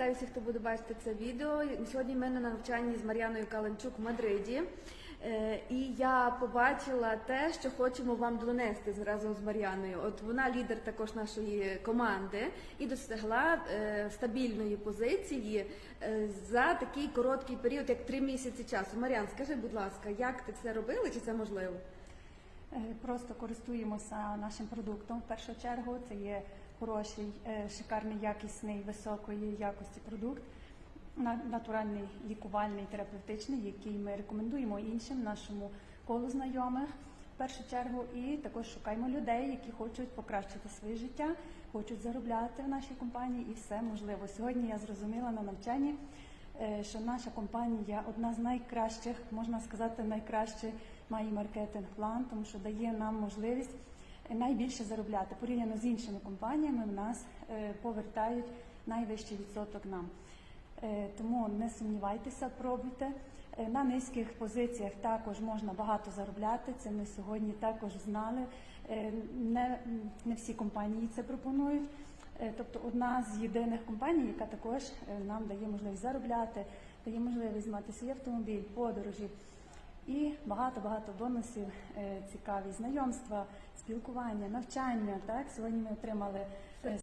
вітаю всіх, хто буде бачити це відео. Сьогодні ми на навчанні з Мар'яною Каленчук в Мадриді. Е, І я побачила те, що хочемо вам донести разом з Мар'яною. От вона лідер також нашої команди і досягла е, стабільної позиції е, за такий короткий період, як три місяці часу. Мар'ян, скажи, будь ласка, як ти це робила? Чи це можливо? Просто користуємося нашим продуктом. В першу чергу це є хороший, е, шикарний, якісний, високої якості продукт, на- натуральний, лікувальний, терапевтичний, який ми рекомендуємо іншим нашому колу знайомих. В першу чергу, і також шукаємо людей, які хочуть покращити своє життя, хочуть заробляти в нашій компанії, і все можливо. Сьогодні я зрозуміла на навчанні, е, що наша компанія одна з найкращих, можна сказати, найкращий має маркетинг план, тому що дає нам можливість найбільше заробляти. Порівняно з іншими компаніями, в нас е, повертають найвищий відсоток нам. Е, Тому не сумнівайтеся, пробуйте. Е, На низьких позиціях також можна багато заробляти. Це ми сьогодні також знали. Не, не всі компанії це пропонують. Тобто одна з єдиних компаній, яка також нам дає можливість заробляти, дає можливість мати свій автомобіль, подорожі і багато-багато бонусів, е, цікаві знайомства, спілкування, навчання. Так сьогодні ми отримали е,